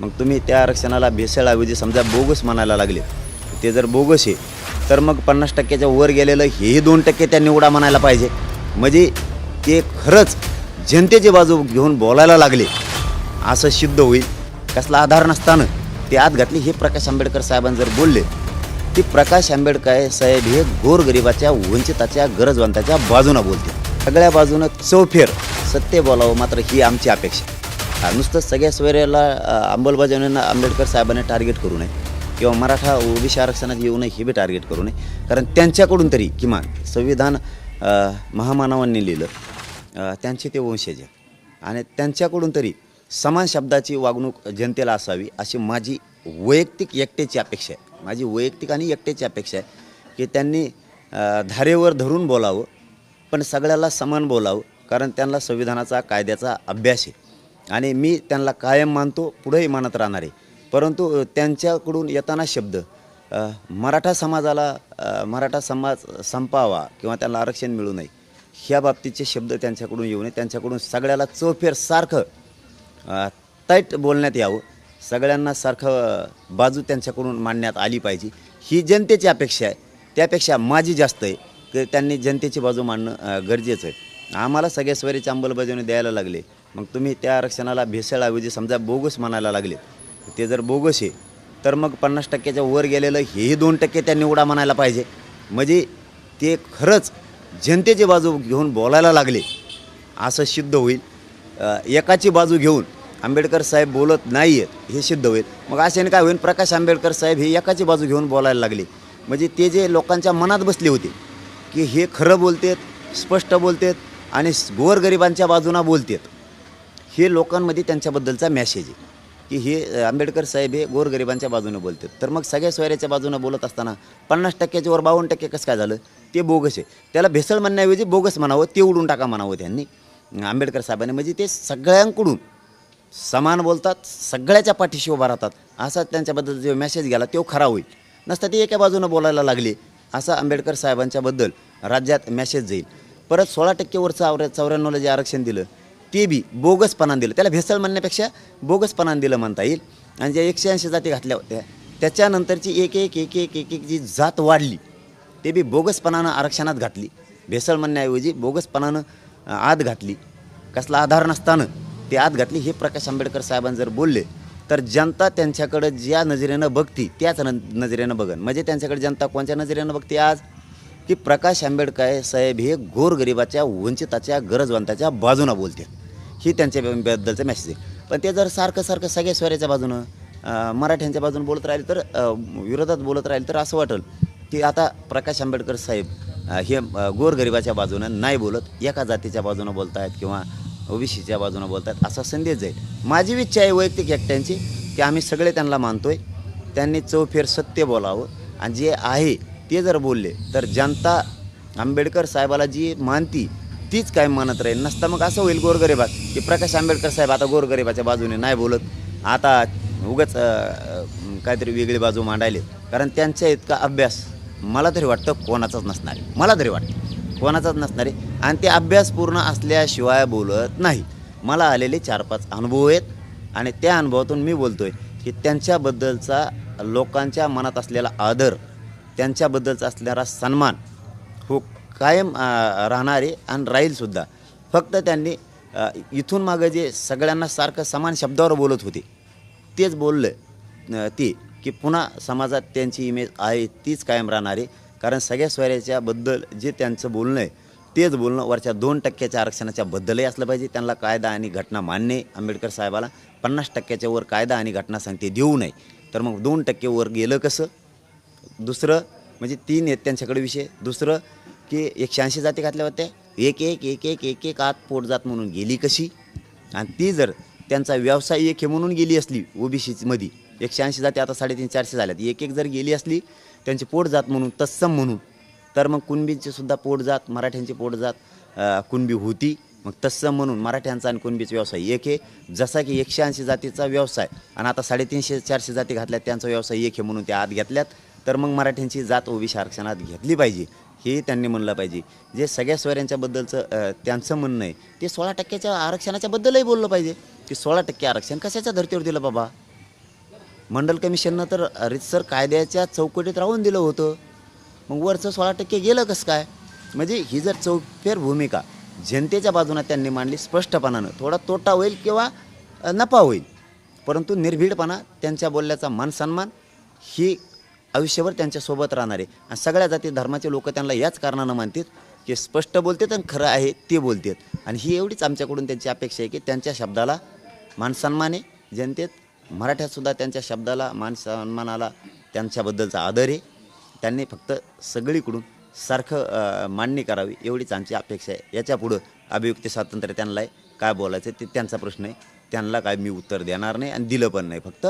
मग तुम्ही त्या आरक्षणाला भेसळऐवजी समजा बोगस म्हणायला लागले ते जर बोगस आहे तर मग पन्नास टक्क्याच्या वर गेलेलं हेही दोन टक्के त्या निवडा म्हणायला पाहिजे. म्हणजे ते खरंच जनतेची बाजू घेऊन बोलायला लागले असं सिद्ध होईल. कसला आधार नसताना ते आत घातली हे प्रकाश आंबेडकर साहेबांनी जर बोलले ते प्रकाश आंबेडकर साहेब हे गोरगरिबाच्या वंचिताच्या गरजवंताच्या बाजूनं बोलते सगळ्या बाजूनं चौफेर सत्य बोलावं मात्र ही आमची अपेक्षा. नुसतं सगळ्या सोयऱ्याला अंमलबजावणींना आंबेडकर साहेबांनी टार्गेट करू नये. किंवा मराठा ओबीसी आरक्षणात येऊ नये हे बी टार्गेट करू नये. कारण त्यांच्याकडून तरी किमान संविधान महामानवांनी लिहिलं. त्यांचे ते वंशज आहे आणि त्यांच्याकडून तरी समान शब्दाची वागणूक जनतेला असावी अशी माझी वैयक्तिक एकट्याची अपेक्षा आहे. माझी वैयक्तिक आणि एकट्याची अपेक्षा आहे की त्यांनी धारेवर धरून बोलावं पण सगळ्याला समान बोलावं कारण त्यांना संविधानाचा कायद्याचा अभ्यास आहे. आणि मी त्यांना कायम मानतो पुढेही मानत राहणार आहे. परंतु त्यांच्याकडून येताना शब्द मराठा समाजाला मराठा समाज संपावा किंवा त्यांना आरक्षण मिळू नये ह्या बाबतीचे शब्द त्यांच्याकडून येऊ नये. त्यांच्याकडून सगळ्याला चौफेर सारखं तैट बोलण्यात यावं. सगळ्यांना सारखं बाजू त्यांच्याकडून मांडण्यात आली पाहिजे. ही जनतेची अपेक्षा आहे. त्यापेक्षा माझी जास्त आहे की त्यांनी जनतेची बाजू मांडणं गरजेचं आहे. आम्हाला सगळ्या स्वरीची अंमलबजावणी द्यायला लागले. मग तुम्ही त्या आरक्षणाला भेसळऐवजी समजा बोगस म्हणायला लागले ते जर बोगस आहे तर मग पन्नास टक्क्याच्या वर गेलेलं हेही दोन टक्के त्या निवडा म्हणायला पाहिजे. म्हणजे ते खरंच जनतेची बाजू घेऊन बोलायला लागले असं सिद्ध होईल. एकाची बाजू घेऊन आंबेडकर साहेब बोलत नाही आहेत हे सिद्ध होईल. मग अशाने काय होईल? प्रकाश आंबेडकर साहेब हे एकाची बाजू घेऊन बोलायला लागले. म्हणजे ते जे लोकांच्या मनात बसले होते की हे खरं बोलतेत स्पष्ट बोलतेत आणि गोरगरिबांच्या बाजूनं बोलतेत. हे लोकांमध्ये त्यांच्याबद्दलचा मॅसेज आहे. की हे आंबेडकर साहेब हे गोरगरिबांच्या बाजूने बोलतात. तर मग सगळ्या सोयऱ्याच्या बाजूनं बोलत असताना पन्नास टक्क्याच्या वर बावन्न टक्के कसं काय झालं? ते बोगस आहे. त्याला भेसळ म्हणण्याऐवजी बोगस म्हणावं ते उडून टाका म्हणावं त्यांनी. आंबेडकर साहेबांनी म्हणजे ते सगळ्यांकडून समान बोलतात सगळ्याच्या पाठीशी उभा राहतात. असा त्यांच्याबद्दल जो मेसेज गेला तो खरा होईल. नसता ते एका बाजूनं बोलायला लागले असा आंबेडकर साहेबांच्याबद्दल राज्यात मेसेज जाईल. परत सोळा टक्केवरचं आवर चौऱ्याण्णवला जे आरक्षण दिलं ते बी बोगसपणा दिलं. त्याला भेसळ म्हणण्यापेक्षा बोगसपणा दिलं म्हणता येईल. आणि ज्या एकशे ऐंशी जाती घातल्या होत्या त्याच्यानंतरची एक एक एक एक एक एक जी जात वाढली ते बी बोगसपणानं आरक्षणात घातली. भेसळ म्हणण्याऐवजी बोगसपणानं आत घातली. कसला आधार नसताना ते आत घातली. हे प्रकाश आंबेडकर साहेबांनी जर बोलले तर जनता त्यांच्याकडं ज्या नजरेनं बघती त्याच न नजरेनं बघन. म्हणजे त्यांच्याकडे जनता कोणत्या नजरेनं बघते आज? की प्रकाश आंबेडकर साहेब हे गोरगरिबाच्या वंचिताच्या गरजवंताच्या बाजूनं बोलते. ही त्यांच्याबद्दलचं मेसेज आहे. पण ते जर सारखं सारखं सगळ्या स्वऱ्याच्या बाजूनं मराठ्यांच्या बाजूनं बोलत राहिले तर विरोधात बोलत राहिले तर असं वाटेल की आता प्रकाश आंबेडकर साहेब हे गोरगरिबाच्या बाजूनं नाही बोलत एका जातीच्या बाजूनं बोलत आहेत किंवा ओबीसीच्या बाजूनं बोलत आहेत असा संदेश जाईल. माझी इच्छा आहे वैयक्तिक एकट्यांची की आम्ही सगळे त्यांना मानतोय त्यांनी चौफेर सत्य बोलावं आणि जे आहे ते जर बोलले तर जनता आंबेडकर साहेबाला जी मानती तीच काय मानत राहील. नसता मग असं होईल गोरगरिबात. की प्रकाश आंबेडकर साहेब आता गोरगरिबाच्या बाजूने नाही बोलत. आता उगाच काहीतरी वेगळी बाजू मांडायले. कारण त्यांच्या इतका अभ्यास मला तरी वाटतं कोणाचाच नसणार आहे. मला तरी वाटतं. कोणाचाच नसणार आहे. आणि ते अभ्यास पूर्ण असल्याशिवाय बोलत नाही. मला आलेले चार पाच अनुभव आहेत. आणि त्या अनुभवातून मी बोलतोय की त्यांच्याबद्दलचा लोकांच्या मनात असलेला आदर त्यांच्याबद्दलचा असणारा सन्मान हो कायम राहणारे आणि राहीलसुद्धा फक्त त्यांनी इथून मागं जे सगळ्यांना सारखं समान शब्दावर बोलत होते तेच बोललं अ, ते की पुन्हा समाजात त्यांची इमेज आहे तीच कायम राहणार. आहे कारण सगळ्या स्वैराच्याबद्दल जे त्यांचं बोलणं आहे तेच बोलणं वरच्या दोन टक्क्याच्या आरक्षणाच्या बद्दलही असलं पाहिजे. त्यांना कायदा आणि घटना मान्य आहे आंबेडकर साहेबाला. पन्नास टक्क्याच्या वर कायदा आणि घटना सांगते देऊ नये. तर मग दोन टक्के वर गेलं कसं? दुसरं म्हणजे तीन आहेत त्यांच्याकडे विषय. दुसरं की एकशे ऐंशी जाती घातल्या होत्या. एक एक एक एक एक एक आत पोट जात म्हणून गेली कशी? आणि ती जर त्यांचा व्यवसाय एक हे म्हणून गेली असली ओबीसीमध्ये एकशे ऐंशी जाती आता साडेतीन चारशे झाल्यात. एक एक जर गेली असली त्यांची पोटजात म्हणून तत्सम म्हणून तर मग कुणबींची सुद्धा पोटजात मराठ्यांची पोट जात कुणबी होती मग तत्सम म्हणून मराठ्यांचा आणि कुणबीचा व्यवसाय एक आहे. जसा की एकशे ऐंशी जातीचा व्यवसाय आणि आता साडेतीनशे चारशे जाती घातल्यात त्यांचा व्यवसाय एक आहे म्हणून त्या आत घेतल्यात. तर मग मराठ्यांची जात ओबीसी आरक्षणात घेतली पाहिजे. हे त्यांनी म्हणलं पाहिजे. जे सगळ्या स्वऱ्यांच्याबद्दलचं त्यांचं म्हणणं आहे ते सोळा टक्क्याच्या आरक्षणाच्याबद्दलही बोललं पाहिजे. की सोळा टक्के आरक्षण कशाच्या धर्तीवर दिलं बाबा? मंडल कमिशननं तर रितसर कायद्याच्या चौकटीत राहून दिलं होतं. मग वरचं सोळा टक्के गेलं कसं काय? म्हणजे ही जर चौफेर भूमिका जनतेच्या बाजूनं त्यांनी मांडली स्पष्टपणानं थोडा तोटा होईल किंवा नफा होईल. परंतु निर्भीडपणा त्यांच्या बोलल्याचा मान सन्मान ही आयुष्यभर त्यांच्यासोबत राहणार. आहे आणि सगळ्या जाती धर्माचे लोक त्यांना याच कारणानं मानतात की स्पष्ट बोलतात आणि खरं आहे ते बोलतात. आणि ही एवढीच आमच्याकडून त्यांची अपेक्षा आहे की त्यांच्या शब्दाला मानसन्माने आहे. जनतेत मराठ्यातसुद्धा त्यांच्या शब्दाला मान सन्मानाला त्यांच्याबद्दलचा आदर आहे. त्यांनी फक्त सगळीकडून सारखं मांडणी करावी एवढीच आमची अपेक्षा आहे. याच्यापुढं अभिव्यक्ती स्वातंत्र्य त्यांना आहे. काय बोलायचं ते त्यांचा प्रश्न आहे. त्यांना काय मी उत्तर देणार नाही आणि दिलं पण नाही. फक्त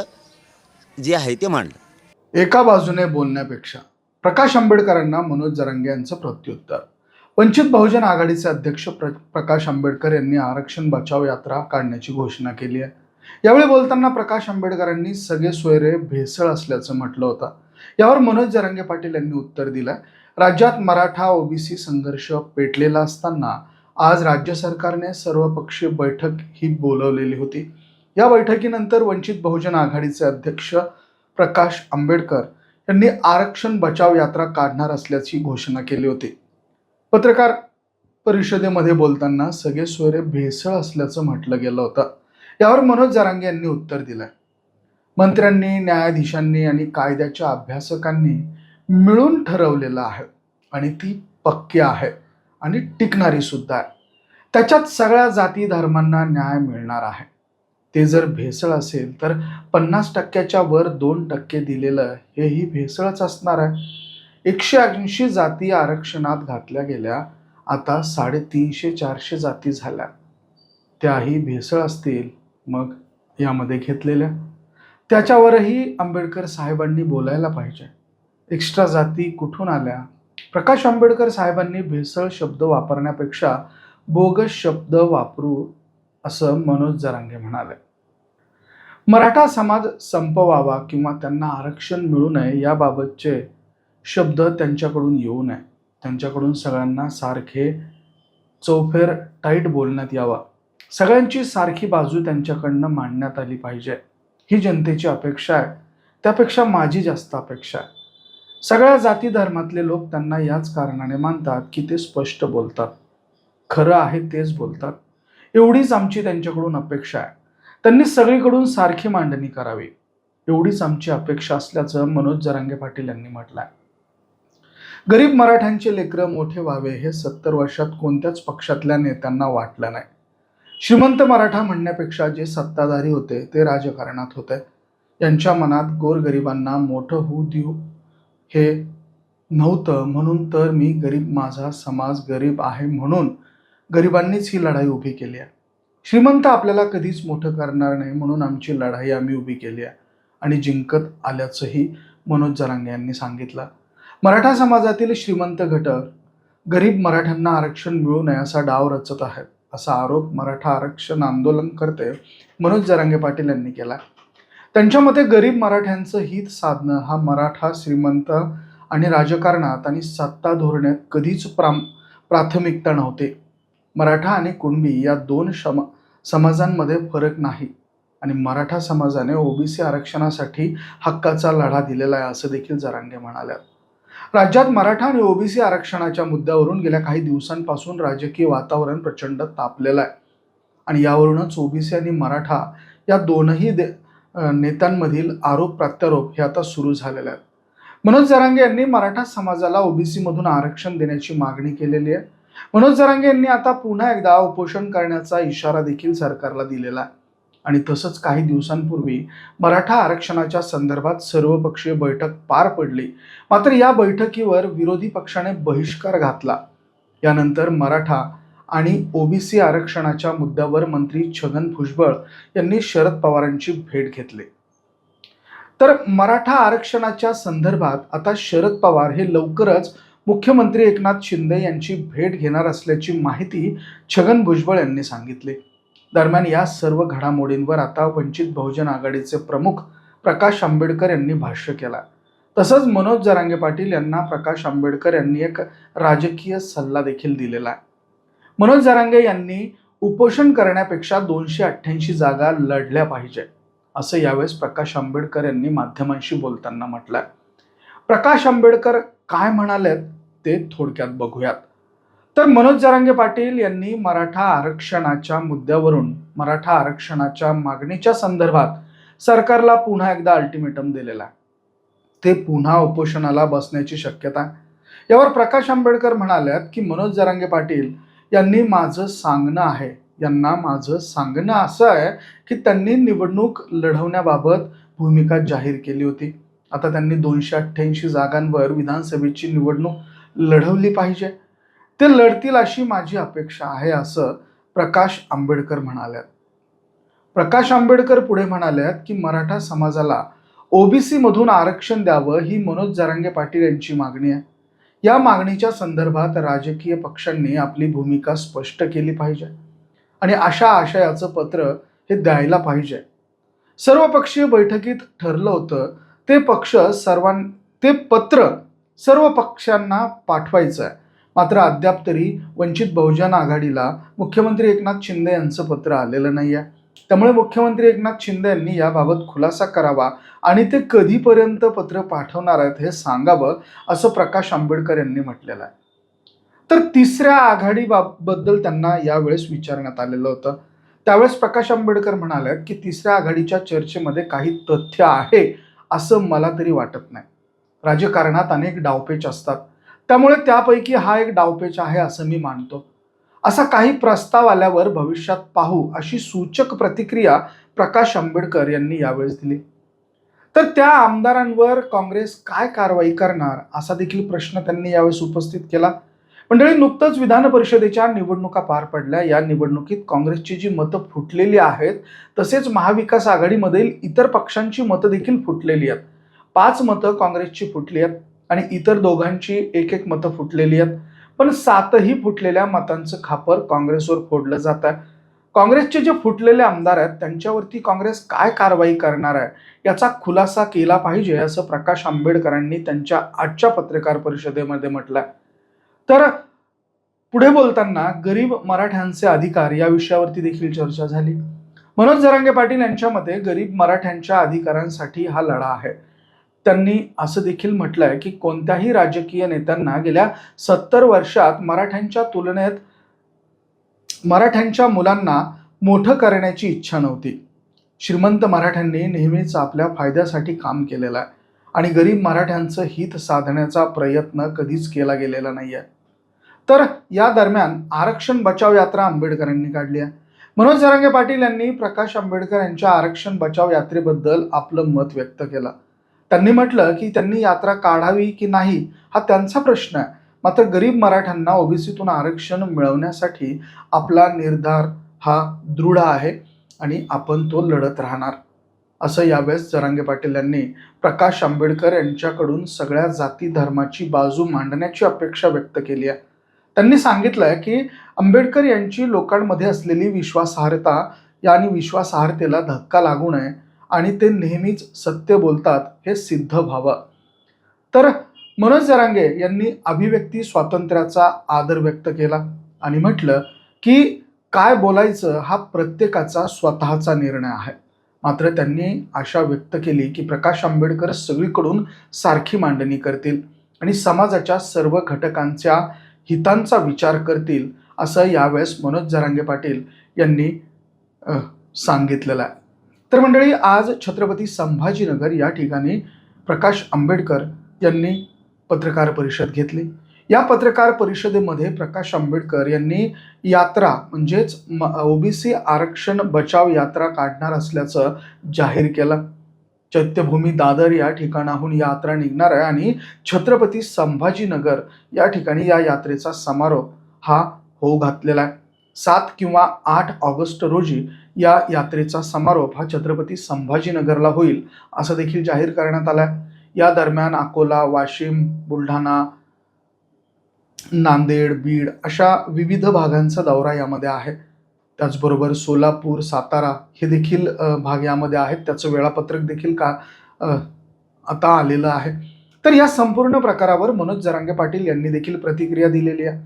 जे आहे ते मांडलं. एका बाजूने बोलण्यापेक्षा प्रकाश आंबेडकरांना मनोज जरांगे यांचं प्रत्युत्तर. वंचित बहुजन आघाडीचे अध्यक्ष प्र प्रकाश आंबेडकर यांनी आरक्षण बचाव यात्रा काढण्याची घोषणा केली आहे. यावेळी बोलताना प्रकाश आंबेडकरांनी सगळे सोयरे भेसळ असल्याचं म्हटलं होतं. यावर मनोज जरांगे पाटील यांनी उत्तर दिलं राज्यात मराठा ओबीसी संघर्ष पेटलेला असताना आज राज्य सरकारने सर्वपक्षीय बैठक ही बोलवलेली होती. या बैठकीनंतर वंचित बहुजन आघाडीचे अध्यक्ष प्रकाश आंबेडकर यांनी आरक्षण बचाव यात्रा काढणार असल्याची घोषणा केली होती. पत्रकार परिषदेमध्ये बोलताना सगळे सोयरे भेसळ असल्याचं म्हटलं गेलं होतं. यावर मनोज जरांगे यांनी उत्तर दिलं मंत्र्यांनी न्यायाधीशांनी आणि कायद्याच्या अभ्यासकांनी मिळून ठरवलेलं आहे आणि ती पक्की आहे आणि टिकणारी सुद्धा आहे. त्याच्यात सगळ्या जाती धर्मांना न्याय मिळणार आहे. ते जर भेसळ असेल तर पन्नास टक्क्याच्या वर दोन टक्के दिलेलं हेही भेसळच असणार आहे. एकशे ऐंशी जाती आरक्षणात घातल्या गेल्या आता साडेतीनशे चारशे जाती झाल्या. त्याही भेसळ असतील मग यामध्ये घेतलेल्या. त्याच्यावरही आंबेडकर साहेबांनी बोलायला पाहिजे. एक्स्ट्रा जाती कुठून आल्या? प्रकाश आंबेडकर साहेबांनी भेसळ शब्द वापरण्यापेक्षा बोगस शब्द वापरू असं मनोज जरांगे म्हणाले. मराठा समाज संपवावा किंवा त्यांना आरक्षण मिळू नये याबाबतचे शब्द त्यांच्याकडून येऊ नये. त्यांच्याकडून सगळ्यांना सारखे चौफेर टाईट बोलण्यात यावा. सगळ्यांची सारखी बाजू त्यांच्याकडनं मांडण्यात आली पाहिजे. ही जनतेची अपेक्षा आहे. त्यापेक्षा माझी जास्त अपेक्षा आहे. सगळ्या जाती धर्मातले लोक त्यांना याच कारणाने मानतात की ते स्पष्ट बोलतात. खरं आहे तेच बोलतात. एवढीच आमची त्यांच्याकडून अपेक्षा आहे. त्यांनी सगळीकडून सारखी मांडणी करावी. एवढीच आमची अपेक्षा असल्याचं मनोज जरांगे पाटील यांनी म्हटलंय. गरीब मराठ्यांचे लेकरं मोठे व्हावे हे सत्तर वर्षात कोणत्याच पक्षातल्या नेत्यांना वाटलं नाही. श्रीमंत मराठा म्हणण्यापेक्षा जे सत्ताधारी होते ते राजकारणात होते. यांच्या मनात गोरगरिबांना मोठं होऊ देऊ हे नव्हतं. म्हणून तर मी गरीब माझा समाज गरीब आहे म्हणून गरिबांनीच ही लढाई उभी केली आहे. श्रीमंत आपल्याला कधीच मोठं करणार नाही म्हणून आमची लढाई आम्ही उभी केली आहे. आणि जिंकत आल्याचंही मनोज जरांगे यांनी सांगितलं. मराठा समाजातील श्रीमंत घटक गरीब मराठ्यांना आरक्षण मिळू नये असा डाव रचत आहेत असा आरोप मराठा आरक्षण आंदोलन करते मनोज जरांगे पाटील यांनी केला त्यांच्या मते गरीब मराठ्यांचं हित साधणं हा मराठा श्रीमंत आणि राजकारणात आणि सत्ता धोरणात कधीच प्राम प्राथमिकता नव्हते. मराठा आणि कुणबी या दोन शमा समाजांमध्ये फरक नाही. आणि मराठा समाजाने ओबीसी आरक्षणासाठी हक्काचा लढा दिलेला आहे असं देखील जरांगे म्हणाल्या. राज्यात मराठा आणि ओबीसी आरक्षणाच्या मुद्द्यावरून गेल्या काही दिवसांपासून राजकीय वातावरण प्रचंड तापलेलं आहे. आणि यावरूनच ओबीसी आणि मराठा या दोनही दे नेत्यांमधील आरोप प्रत्यारोप हे आता सुरू झालेले आहेत. मनोज जरांगे यांनी मराठा समाजाला ओबीसीमधून आरक्षण देण्याची मागणी केलेली आहे. मनोज जरांगे यांनी आता पुन्हा एकदा उपोषण करण्याचा इशारा देखील सरकारला दिलेला आहे. आणि तसंच काही दिवसांपूर्वी मराठा आरक्षणाच्या संदर्भात सर्वपक्षीय बैठक पार पडली. मात्र या बैठकीवर विरोधी पक्षाने बहिष्कार घातला. यानंतर मराठा आणि ओबीसी आरक्षणाच्या मुद्द्यावर मंत्री छगन भुजबळ यांनी शरद पवारांची भेट घेतली. तर मराठा आरक्षणाच्या संदर्भात आता शरद पवार हे लवकरच मुख्यमंत्री एकनाथ शिंदे यांची भेट घेणार असल्याची माहिती छगन भुजबळ यांनी सांगितली. दरम्यान या सर्व घडामोडींवर आता वंचित बहुजन आघाडीचे प्रमुख प्रकाश आंबेडकर यांनी भाष्य केला. तसंच मनोज जरांगे पाटील यांना प्रकाश आंबेडकर यांनी एक राजकीय सल्ला देखील दिलेला. आहे मनोज जरांगे यांनी उपोषण करण्यापेक्षा दोनशे अठ्ठ्याऐंशी जागा लढल्या पाहिजे असं यावेळेस प्रकाश आंबेडकर यांनी माध्यमांशी बोलताना म्हटलं. प्रकाश आंबेडकर काय म्हणालेत? ते थोडक्यात बघूयात. तर मनोज जरांगे पाटील यांनी मराठा आरक्षणाच्या मुद्द्यावरून मराठा आरक्षणाच्या मागणीच्या संदर्भात सरकारला पुन्हा एकदा अल्टिमेटम दिलेला आहे. ते पुन्हा उपोषणाला बसण्याची शक्यता यावर प्रकाश आंबेडकर म्हणाल्यात की मनोज जरांगे पाटील यांनी माझं सांगणं आहे. यांना माझं सांगणं असं आहे की त्यांनी निवडणूक लढवण्याबाबत भूमिका जाहीर केली होती. आता त्यांनी दोनशे अठ्ठ्याऐंशी जागांवर विधानसभेची निवडणूक लढवली पाहिजे. ते लढतील अशी माझी अपेक्षा आहे असं प्रकाश आंबेडकर म्हणाल्यात. प्रकाश आंबेडकर पुढे म्हणाल्यात की मराठा समाजाला ओबीसी मधून आरक्षण द्यावं ही मनोज जरांगे पाटील यांची मागणी आहे. या मागणीच्या संदर्भात राजकीय पक्षांनी आपली भूमिका स्पष्ट केली पाहिजे आणि अशा आशयाचं पत्र हे द्यायला पाहिजे. सर्वपक्षीय बैठकीत ठरलं होतं ते पक्ष सर्वां ते पत्र सर्व पक्षांना पाठवायचं आहे मात्र अद्याप तरी वंचित बहुजन आघाडीला मुख्यमंत्री एकनाथ शिंदे यांचं पत्र आलेलं नाही आहे त्यामुळे मुख्यमंत्री एकनाथ शिंदे यांनी याबाबत खुलासा करावा आणि ते कधीपर्यंत पत्र पाठवणार आहेत हे सांगावं असं प्रकाश आंबेडकर यांनी म्हटलेलं आहे. तर तिसऱ्या आघाडीबाबद्दल त्यांना यावेळेस विचारण्यात आलेलं होतं. त्यावेळेस प्रकाश आंबेडकर म्हणाले की तिसऱ्या आघाडीच्या चर्चेमध्ये काही तथ्य आहे असं मला तरी वाटत नाही. राजकारणात अनेक डावपेच असतात. त्यामुळे त्यापैकी हा एक डावपेच आहे असं मी मानतो. असा काही प्रस्ताव आल्यावर भविष्यात पाहू अशी सूचक प्रतिक्रिया प्रकाश आंबेडकर यांनी यावेळेस दिली. तर त्या आमदारांवर काँग्रेस काय कारवाई करणार असा देखील प्रश्न त्यांनी यावेळेस उपस्थित केला. मंडळी नुकतंच विधान परिषदेच्या निवडणुका पार पडल्या. या निवडणुकीत काँग्रेसची जी मतं फुटलेली आहेत तसेच महाविकास आघाडीमधील इतर पक्षांची मतं देखील फुटलेली आहेत. पाच मतं काँग्रेसची फुटली आहेत आणि इतर दोघांची एक एक मतं फुटलेली आहेत. पण सातही फुटलेल्या मतांचं खापर काँग्रेसवर फोडलं जात आहे. काँग्रेसचे जे फुटलेले आमदार आहेत त्यांच्यावरती काँग्रेस काय कारवाई करणार आहे याचा खुलासा केला पाहिजे असं प्रकाश आंबेडकरांनी त्यांच्या आजच्या पत्रकार परिषदेमध्ये म्हटलंय. तर पुढे बोलताना गरीब मराठ्यांचे अधिकार या विषयावरती देखील चर्चा झाली. मनोज जरांगे पाटील यांच्या मते गरीब मराठ्यांच्या अधिकारांसाठी हा लढा आहे. त्यांनी असं देखील म्हटलंय की कोणत्याही राजकीय नेत्यांना गेल्या सत्तर वर्षात मराठ्यांच्या तुलनेत मराठ्यांच्या मुलांना मोठं करण्याची इच्छा नव्हती. श्रीमंत मराठ्यांनी नेहमीच आपल्या फायद्यासाठी काम केलेलं आहे आणि गरीब मराठ्यांचं हित साधण्याचा प्रयत्न कधीच केला गेलेला नाही आहे तर या दरम्यान आरक्षण बचाव यात्रा आंबेडकरांनी काढली आहे. मनोज जरांगे पाटील यांनी प्रकाश आंबेडकर यांच्या आरक्षण बचाव यात्रेबद्दल आपलं मत व्यक्त केलं. त्यांनी म्हटलं की त्यांनी यात्रा काढावी की नाही हा त्यांचा प्रश्न आहे. मात्र गरीब मराठ्यांना ओबीसीतून आरक्षण मिळवण्यासाठी आपला निर्धार हा दृढ आहे आणि आपण तो लढत राहणार. असं यावेळेस जरांगे पाटील यांनी प्रकाश आंबेडकर यांच्याकडून सगळ्या जाती धर्माची बाजू मांडण्याची अपेक्षा व्यक्त केली आहे. त्यांनी सांगितलंय की आंबेडकर यांची लोकांमध्ये असलेली विश्वासार्हता या आणि विश्वासार्हतेला धक्का लागू नये आणि ते नेहमीच सत्य बोलतात हे सिद्ध व्हावं. तर मनोज जरांगे यांनी अभिव्यक्ती स्वातंत्र्याचा आदर व्यक्त केला आणि म्हटलं की काय बोलायचं हा प्रत्येकाचा स्वतःचा निर्णय आहे. मात्र त्यांनी आशा व्यक्त केली की प्रकाश आंबेडकर सगळीकडून सारखी मांडणी करतील आणि समाजाच्या सर्व घटकांच्या हितांचा विचार करतील असं यावेळेस मनोज जरांगे पाटील यांनी सांगितलेलं आहे. तर मंडळी आज छत्रपती संभाजीनगर या ठिकाणी प्रकाश आंबेडकर यांनी पत्रकार परिषद घेतली. या पत्रकार परिषदेमध्ये प्रकाश आंबेडकर यांनी यात्रा म्हणजेच ओबीसी आरक्षण बचाव यात्रा काढणार असल्याचं जाहीर केलं. चैत्यभूमी दादर या ठिकाणाहून यात्रा निघणार आहे आणि छत्रपती संभाजीनगर या ठिकाणी या यात्रेचा समारोप हा होऊ घातलेला आहे. सात किंवा आठ ऑगस्ट रोजी या यात्रेचा समारोप हा छत्रपती संभाजीनगरला होईल असं देखील जाहीर करण्यात आलं आहे या दरम्यान अकोला वाशिम बुलढाणा नांदेड बीड अशा विविध भागांचा दौरा यामध्ये आहे. त्याचबरोबर सोलापूर सातारा हे देखील भाग यामध्ये आहेत. त्याचं वेळापत्रक देखील का आता आलेलं आहे. तर या संपूर्ण प्रकारावर मनोज जरांगे पाटील यांनी देखील प्रतिक्रिया दिलेली आहे.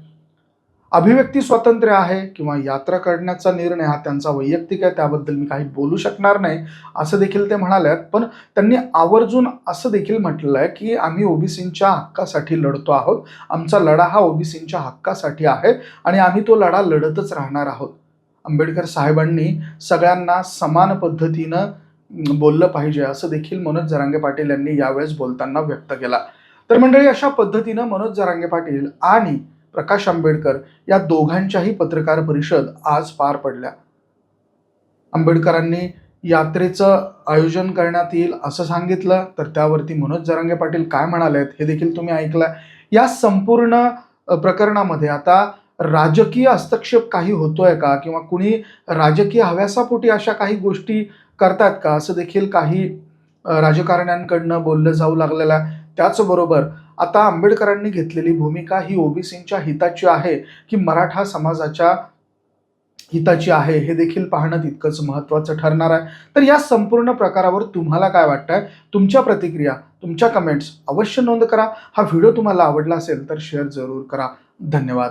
अभिव्यक्ती स्वातंत्र्य आहे किंवा यात्रा करण्याचा निर्णय हा त्यांचा वैयक्तिक आहे त्याबद्दल मी काही बोलू शकणार नाही असं देखील ते म्हणाले पण त्यांनी आवर्जून असं देखील म्हटलेलं आहे की आम्ही ओबीसींच्या हक्कासाठी लढतो आहोत. आमचा लढा हा ओबीसींच्या हक्कासाठी आहे आणि आम्ही तो लढा लढतच राहणार आहोत. आंबेडकर साहेबांनी सगळ्यांना समान पद्धतीनं बोललं पाहिजे असं देखील मनोज जरांगे पाटील यांनी यावेळेस बोलताना व्यक्त केला. तर मंडळी अशा पद्धतीनं मनोज जरांगे पाटील आणि प्रकाश आंबेडकर या दोघांच्याही पत्रकार परिषद आज पार पडल्या. आंबेडकरांनी यात्रेचं आयोजन करण्यात येईल असं सांगितलं तर त्यावरती मनोज जरांगे पाटील काय म्हणाले हे देखील तुम्ही ऐकलं या संपूर्ण प्रकरणामध्ये आता राजकीय हस्तक्षेप काही होतोय का? किंवा कुणी राजकीय हव्यासापोटी अशा काही गोष्टी करतात का? असं देखील काही राजकारण्यांकडनं बोललं जाऊ लागलेलं आहे. त्याचबरोबर आता आंबेडकरांनी घेतलेली भूमिका ही ओबीसींच्या हिताची आहे की मराठा समाजाच्या हिताची आहे हे देखील पाहणं तितकंच महत्त्वाचं ठरणार आहे. तर या संपूर्ण प्रकारावर तुम्हाला काय वाटतंय? तुमच्या प्रतिक्रिया तुमच्या कमेंट्स अवश्य नोंद करा. हा व्हिडिओ तुम्हाला आवडला असेल तर शेअर जरूर करा. धन्यवाद.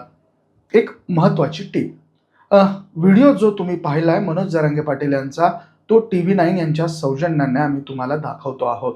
एक महत्त्वाची टीप व्हिडिओ जो तुम्ही पाहिला आहे मनोज जरांगे पाटील यांचा तो टी व्ही नाईन यांच्या सौजन्याने आम्ही तुम्हाला दाखवतो आहोत.